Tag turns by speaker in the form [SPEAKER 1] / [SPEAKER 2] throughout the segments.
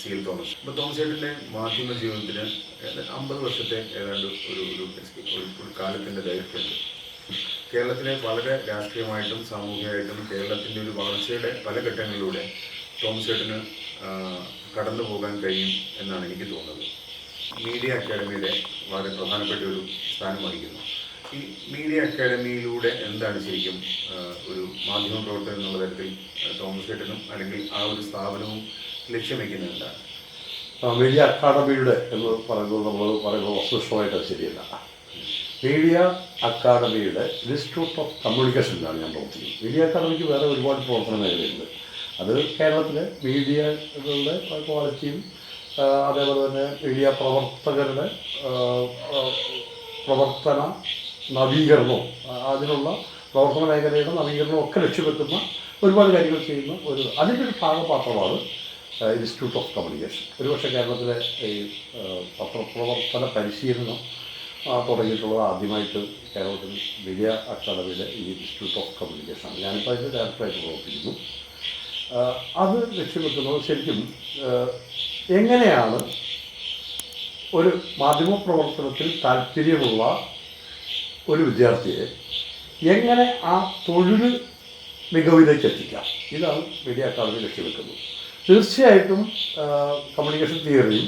[SPEAKER 1] C L Thomas. അപ്പൊ Thomas ചേട്ടന്റെ മാധ്യമ ജീവിതത്തിന് അമ്പത് വർഷത്തെ ഏതാണ്ട് ഒരു ഒരു കാലത്തിന്റെ ദൈർഘ്യമുണ്ട്. കേരളത്തിലെ വളരെ രാഷ്ട്രീയമായിട്ടും സാമൂഹികമായിട്ടും കേരളത്തിന്റെ ഒരു വളർച്ചയുടെ പല ഘട്ടങ്ങളിലൂടെ തോമസ് ചേട്ടന് കടന്നു പോകാൻ കഴിയും എന്നാണ് എനിക്ക് തോന്നുന്നത്. മീഡിയ അക്കാദമിയുടെ വളരെ പ്രധാനപ്പെട്ട ഒരു സ്ഥാനം വഹിക്കുന്നു. ഈ മീഡിയ അക്കാദമിയിലൂടെ എന്താണ് ശരിക്കും ഒരു മാധ്യമ പ്രവർത്തനം എന്നുള്ള തരത്തിൽ തോമസ് ചേട്ടനും അല്ലെങ്കിൽ ആ ഒരു സ്ഥാപനവും ലക്ഷ്യം
[SPEAKER 2] വയ്ക്കുന്നുണ്ട് മീഡിയ അക്കാഡമിയുടെ എന്ന് പറയുന്നത് നമ്മൾ പറയുന്നത് വസ്തുനിഷ്ഠമായിട്ട് അത് ശരിയല്ല മീഡിയ അക്കാഡമിയുടെ ഇൻസ്റ്റിറ്റ്യൂട്ട് ഓഫ് കമ്മ്യൂണിക്കേഷനിലാണ് ഞാൻ പ്രവർത്തിക്കുന്നത്. മീഡിയ അക്കാദമിക്ക് വേറെ ഒരുപാട് പ്രവർത്തന മേഖലയുണ്ട് അത് കേരളത്തിലെ മീഡിയകളുടെ ക്വാളിറ്റിയും അതേപോലെ തന്നെ മീഡിയ പ്രവർത്തകരുടെ പ്രവർത്തന നവീകരണവും അതിനുള്ള പ്രവർത്തന മേഖലയുടെ നവീകരണവും ഒക്കെ ലക്ഷ്യമെത്തുന്ന ഒരുപാട് കാര്യങ്ങൾ ചെയ്യുന്ന ഒരു അതിന്റെ ഒരു ഭാഗപാത്രമാണ് ഇൻസ്റ്റിറ്റ്യൂട്ട് ഓഫ് കമ്മ്യൂണിക്കേഷൻ ഒരുപക്ഷെ കേരളത്തിലെ ഈ പത്രപ്രവർത്തന പരിശീലനം തുടങ്ങിയിട്ടുള്ളത് ആദ്യമായിട്ട് കേരളത്തിൽ വലിയ അക്കാദമിയിലെ ഈ ഇൻസ്റ്റിറ്റ്യൂട്ട് ഓഫ് കമ്മ്യൂണിക്കേഷനാണ് ഞാനിപ്പോൾ അതിന്റെ ഡയറക്ടറായിട്ട് പ്രവർത്തിക്കുന്നു. അത് ലക്ഷ്യമെത്തുന്നത് ശരിക്കും എങ്ങനെയാണ് ഒരു മാധ്യമ പ്രവർത്തനത്തിൽ താല്പര്യമുള്ള ഒരു വിദ്യാർത്ഥിയെ എങ്ങനെ ആ തൊഴിൽ മികവിലേക്ക് എത്തിക്കാം ഇതാണ് മീഡിയ അക്കാദമി ലക്ഷ്യമെത്തുന്നത് തീർച്ചയായിട്ടും കമ്മ്യൂണിക്കേഷൻ തിയറിയും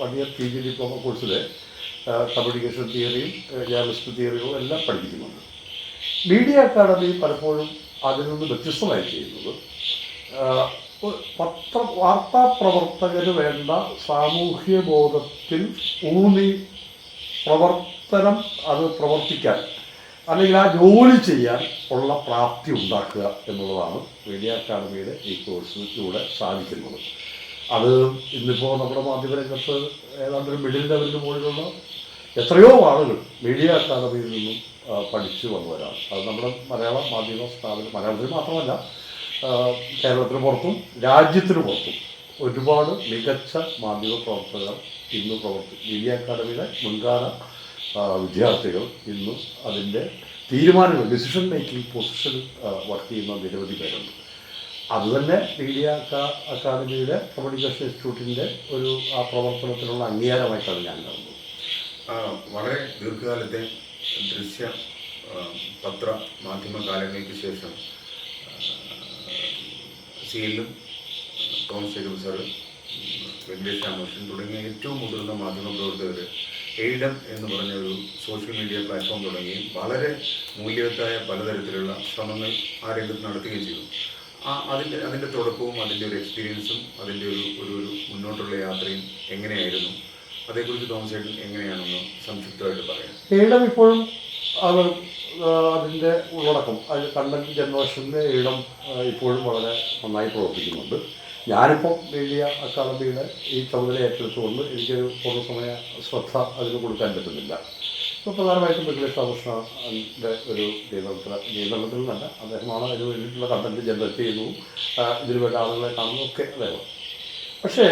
[SPEAKER 2] വലിയ പി ജി ഡിപ്ലോമ കോഴ്സിലെ കമ്മ്യൂണിക്കേഷൻ തിയറിയും ജേർണലിസ്റ്റ് തിയറികളും എല്ലാം പഠിപ്പിക്കുന്നുണ്ട്. മീഡിയ അക്കാദമി പലപ്പോഴും അതിൽ നിന്ന് വ്യത്യസ്തമായി ചെയ്യുന്നത് പത്ര വാർത്താ പ്രവർത്തകന് വേണ്ട സാമൂഹ്യ ബോധത്തിൽ ഊന്നി പ്രവർത്തനം അത് പ്രവർത്തിക്കാൻ അല്ലെങ്കിൽ ആ ജോലി ചെയ്യാൻ ഉള്ള പ്രാപ്തി ഉണ്ടാക്കുക എന്നുള്ളതാണ് മീഡിയ അക്കാദമിയുടെ ഈ കോഴ്സിലൂടെ സാധിക്കുന്നത്. അത് ഇന്നിപ്പോൾ നമ്മുടെ മാധ്യമരംഗത്ത് ഏതാണ്ട് ഒരു മിഡിൽ ലെവലിന് മുകളിലുള്ള എത്രയോ ആളുകൾ മീഡിയ അക്കാദമിയിൽ നിന്നും പഠിച്ചു വന്നവരാണ്. അത് നമ്മുടെ മലയാള മാധ്യമ സ്ഥാപനം മലയാളത്തിൽ മാത്രമല്ല കേരളത്തിന് പുറത്തും രാജ്യത്തിന് പുറത്തും ഒരുപാട് മികച്ച മാധ്യമ പ്രവർത്തകർ ഇന്ന് പ്രവർത്തി മീഡിയ അക്കാദമിയുടെ മുൻകാല വിദ്യാർത്ഥികൾ ഇന്ന് അതിന്റെ തീരുമാനങ്ങൾ ഡിസിഷൻ മേക്കിംഗ് പൊസിഷൻ വർക്ക് ചെയ്യുന്ന നിരവധി പേരുണ്ട്. അതുതന്നെ മീഡിയ അക്കാദമിയുടെ കമ്മ്യൂണിക്കേഷൻ ഇൻസ്റ്റിറ്റ്യൂട്ടിന്റെ ഒരു ആ പ്രവർത്തനത്തിനുള്ള അംഗീകാരമായിട്ടാണ് ഞാൻ കാണുന്നത്.
[SPEAKER 1] വളരെ ദീർഘകാലത്തെ ദൃശ്യ പത്ര മാധ്യമ കാലങ്ങൾക്ക് ശേഷം സിയിലും Thomas Jacob sir Venkatesh Ramakrishnan തുടങ്ങിയ ഏറ്റവും മുതിർന്ന മാധ്യമ പ്രവർത്തകർ എയ്ഡം എന്ന് പറഞ്ഞ ഒരു സോഷ്യൽ മീഡിയ പ്ലാറ്റ്ഫോം തുടങ്ങുകയും വളരെ മൂല്യവത്തായ പലതരത്തിലുള്ള ശ്രമങ്ങൾ ആ രംഗത്ത് നടത്തുകയും ചെയ്തു. ആ അതിന്റെ അതിന്റെ തുടക്കവും അതിന്റെ ഒരു എക്സ്പീരിയൻസും അതിന്റെ ഒരു ഒരു ഒരു മുന്നോട്ടുള്ള യാത്രയും എങ്ങനെയായിരുന്നു? അതേക്കുറിച്ച് തോമസ് ചേട്ടൻ എങ്ങനെയാണെന്ന് സംക്ഷിപ്തമായിട്ട് പറയാം.
[SPEAKER 2] എയ്ഡം ഇപ്പോഴും അത് അതിന്റെ ഉള്ളടക്കം. അതിന്റെ കണ്ടന്റ് ജനറേഷനിലെ ഈടം ഇപ്പോഴും വളരെ നന്നായി പ്രവർത്തിക്കുന്നുണ്ട്. ഞാനിപ്പം മീഡിയ അക്കാദമിയുടെ ഈ ചുമതല ഏറ്റെടുത്തുകൊണ്ട് എനിക്കൊരു പൂർണസമയ ശ്രദ്ധ അതിന് കൊടുക്കാൻ പറ്റുന്നില്ല. ഇപ്പോൾ പ്രധാനമായിട്ടും വെങ്കടേഷ് രാമകൃഷ്ണന്റെ ഒരു നിയന്ത്രണത്തിൽ നിയന്ത്രണത്തിൽ നിന്നല്ല അദ്ദേഹമാണ് അതിന് വേണ്ടിയിട്ടുള്ള കണ്ടന്റ് ജനറേറ്റ് ചെയ്യുന്നു ഇതിന് വേണ്ട ആളുകളെ കാണുന്നു ഒക്കെ അദ്ദേഹം. പക്ഷേ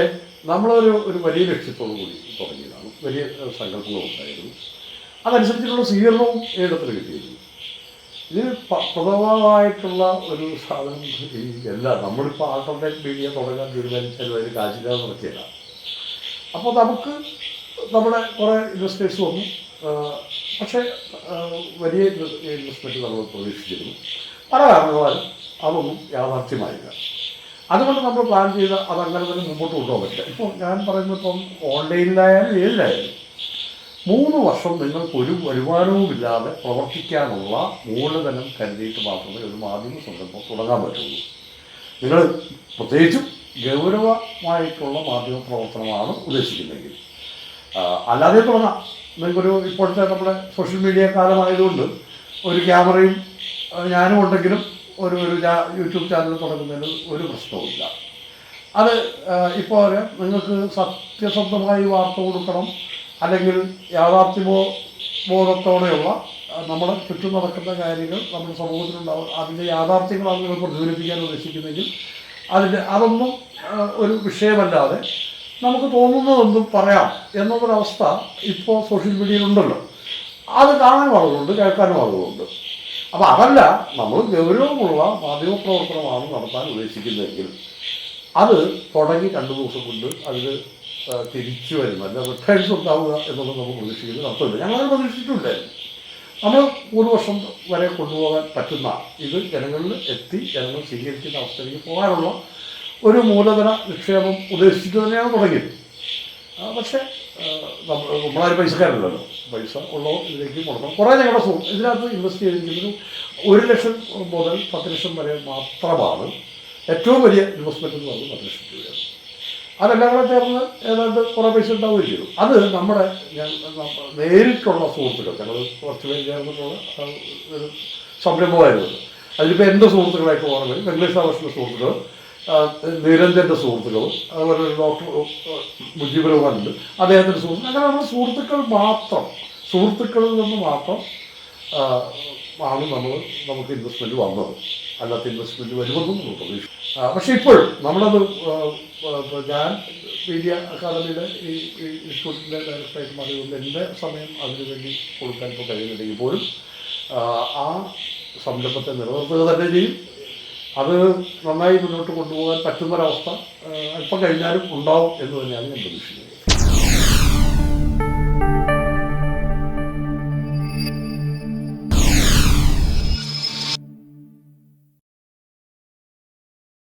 [SPEAKER 2] നമ്മളൊരു ഒരു വലിയ ലക്ഷ്യത്തോടു കൂടി തുടങ്ങിയതാണ്. വലിയ സങ്കല്പങ്ങളുണ്ടായിരുന്നു. അതനുസരിച്ചിട്ടുള്ള സ്വീകരണവും ഈടത്തിന് കിട്ടിയിരുന്നു. ഇതിന് പ- പ്രഥമമായിട്ടുള്ള ഒരു സാധനം ഈ എല്ലാം നമ്മളിപ്പോൾ ആൾട്ടർനേറ്റ് മീഡിയ തുടങ്ങാൻ തീരുമാനിച്ചാലും അതിന് കാശില്ലാതെ നടക്കില്ല. അപ്പോൾ നമുക്ക് നമ്മുടെ കുറേ ഇൻവെസ്റ്റേഴ്സ് വന്നു. പക്ഷേ വലിയ ഇൻവെസ്റ്റ്മെന്റ് നമ്മൾ പ്രതീക്ഷിച്ചിരുന്നു. പല കാരണങ്ങളാലും അതൊന്നും യാഥാർത്ഥ്യമായില്ല. അതുകൊണ്ട് നമ്മൾ പ്ലാൻ ചെയ്ത അതങ്ങനെ തന്നെ മുമ്പോട്ട് കൊണ്ടുപോകാൻ പറ്റില്ല. ഇപ്പോൾ ഞാൻ പറയുന്നത് ഇപ്പം ഓൺലൈനിലായാലും ഏതിലായാലും മൂന്ന് വർഷം നിങ്ങൾക്ക് ഒരു വരുമാനവുമില്ലാതെ പ്രവർത്തിക്കാനുള്ള മൂലധനം കരുതിയിട്ട് മാത്രമേ ഒരു മാധ്യമ സംരംഭം തുടങ്ങാൻ പറ്റുള്ളൂ. നിങ്ങൾ പ്രത്യേകിച്ചും ഗൗരവമായിട്ടുള്ള മാധ്യമ പ്രവർത്തനമാണ് ഉദ്ദേശിക്കുന്നതെങ്കിൽ അല്ലാതെ തുടങ്ങാം. നിങ്ങൾക്കൊരു ഇപ്പോഴത്തെ നമ്മുടെ സോഷ്യൽ മീഡിയ കാലമായതുകൊണ്ട് ഒരു ക്യാമറയും ഞാനും ഉണ്ടെങ്കിലും ഒരു ഒരു യൂട്യൂബ് ചാനൽ തുടങ്ങുന്നതിന് ഒരു പ്രശ്നവുമില്ല. അത് ഇപ്പോൾ നിങ്ങൾക്ക് സത്യസന്ധമായി വാർത്ത കൊടുക്കണം അല്ലെങ്കിൽ യാഥാർത്ഥ്യമോ ബോധത്തോടെയുള്ള നമ്മൾ ചുറ്റും നടക്കുന്ന കാര്യങ്ങൾ നമ്മുടെ സമൂഹത്തിലുണ്ടാവും. അതിന്റെ യാഥാർത്ഥ്യങ്ങളാണ് നിങ്ങൾ പ്രതിഫലിപ്പിക്കാൻ ഉദ്ദേശിക്കുന്നെങ്കിൽ അതിന്റെ അതൊന്നും ഒരു വിഷയമല്ലാതെ നമുക്ക് തോന്നുന്നതൊന്നും പറയാം എന്നുള്ളൊരവസ്ഥ ഇപ്പോൾ സോഷ്യൽ മീഡിയയിലുണ്ടല്ലോ. അത് കാണാനും ആളുകളുണ്ട് കേൾക്കാനും ആളുകളുണ്ട്. അപ്പോൾ അതല്ല നമ്മൾ ഗൗരവമുള്ള മാധ്യമപ്രവർത്തനമാണ് നടത്താൻ ഉദ്ദേശിക്കുന്നതെങ്കിൽ അത് തുടങ്ങി രണ്ട് ദിവസം കൊണ്ട് അതിൽ തിരിച്ചു വരും അല്ല റിട്ടേൺസ് ഉണ്ടാവുക എന്നുള്ളത് നമ്മൾ പ്രതീക്ഷിക്കുന്നത് അർത്ഥമില്ല ഞങ്ങളത് പ്രതീക്ഷിച്ചിട്ടുണ്ടായിരുന്നു നമ്മൾ ഒരു വർഷം വരെ കൊണ്ടുപോകാൻ പറ്റുന്ന ഇത് ജനങ്ങളിൽ എത്തി ജനങ്ങൾ സ്വീകരിക്കുന്ന അവസ്ഥയിലേക്ക് പോകാനുള്ള ഒരു മൂലധന നിക്ഷേപം ഉദ്ദേശിച്ചിട്ട് തന്നെയാണ് തുടങ്ങിയത്. പക്ഷേ നമ്മൾ നമ്മളാരും പൈസക്കാരല്ലല്ലോ. പൈസ ഉള്ളോ ഇതിലേക്ക് കൊടുക്കണം കുറേ ഞങ്ങളുടെ സുഖം ഇതിനകത്ത് ഇൻവെസ്റ്റ് ചെയ്തിരിക്കുന്നത് ഒരു ലക്ഷം മുതൽ പത്ത് ലക്ഷം വരെ മാത്രമാണ്. ഏറ്റവും വലിയ ഇൻവെസ്റ്റ്മെന്റ് എന്ന് പറയുന്നത് പത്ത് ലക്ഷം രൂപയാണ്. അതെല്ലാം കൂടെ ചേർന്ന് ഏതാണ്ട് കുറേ പൈസ ഉണ്ടാവുകയും ചെയ്തു. അത് നമ്മുടെ നേരിട്ടുള്ള സുഹൃത്തുക്കൾ ഞങ്ങൾ കുറച്ച് പേര് ചേർന്നിട്ടുള്ള ഒരു സംരംഭമായിരുന്നു. അത്. അതിലിപ്പോൾ എന്റെ സുഹൃത്തുക്കളായിട്ട് പോകണമെങ്കിൽ വെങ്കടേഷ് രാമകൃഷ്ണന്റെ സുഹൃത്തുക്കൾ നിരഞ്ജന്റെ സുഹൃത്തുക്കളും അതുപോലെ ഒരു ഡോക്ടർ മുജീബ് അദ്ദേഹത്തിന്റെ സുഹൃത്തുക്കൾ അങ്ങനെ നമ്മുടെ സുഹൃത്തുക്കൾ മാത്രം സുഹൃത്തുക്കളിൽ നിന്ന് മാത്രം ആണ് നമ്മൾ നമുക്ക് ഇൻവെസ്റ്റ്മെന്റ് വന്നത്. അല്ലാത്ത ഇൻവെസ്റ്റ്മെന്റ് വരുമെന്നും ആ, പക്ഷേ ഇപ്പോഴും നമ്മളത് ഞാൻ മീഡിയ അക്കാദമിയുടെ ഈ ഇൻസ്റ്റിറ്റ്യൂട്ടിന്റെ ഡയറക്ടറായിട്ട് മാറിയതുകൊണ്ട് എന്റെ സമയം അതിനുവേണ്ടി കൊടുക്കാൻ ഇപ്പോൾ കഴിയുന്നുണ്ടെങ്കിൽ പോലും ആ, സംരംഭത്തെ നിലനിർത്തുക തന്നെ ചെയ്യും. അത് നന്നായി മുന്നോട്ട് കൊണ്ടുപോകാൻ പറ്റുന്നൊരവസ്ഥ അല്പം കഴിഞ്ഞാലും ഉണ്ടാവും എന്ന് തന്നെയാണ് ഞാൻ പ്രതീക്ഷിക്കുന്നത്.